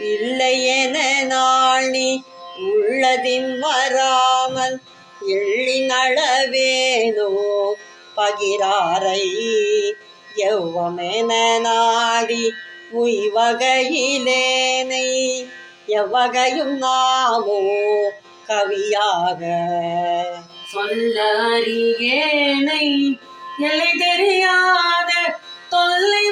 இல்லையென என நீ உள்ளதின் வராமல் எள்ளி நளவேனோ பகிராரை எவ்வமென நாடி உய்வகையிலேனை எவ்வகையும் நாமோ கவியாக. சொல்லறியேனை அறியேனை தெரியாத தொல்லை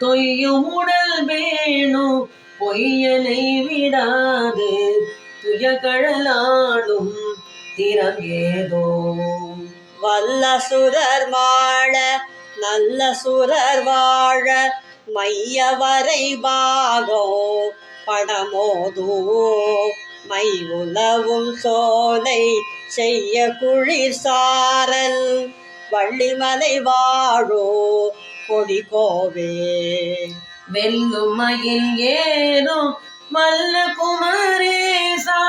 தொய்யும் உடல் வேணும் பொய்யனை விடாது துயகழலாடும் திறம் ஏதோ. வல்ல சுரர் வாழ நல்ல சுரர் வாழ மையவரை பாகோ படமோதோ மை உலவும் சோலை செய்ய குளிர் சாரல் வள்ளிமலை வாழோ. கொடி கோவே. வெல்லும் மயில் ஏறும் மல்ல குமரேசா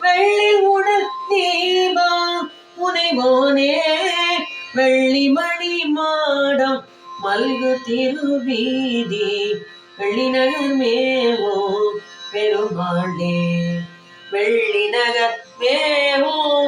வெள்ளி உடல் தீபம் புனைவோனே. வெள்ளி மணி மாடம் மல்கு திருவீதி வெள்ளி நகர் மேவும் பெருமாளே. வெள்ளி நகர் மேவும்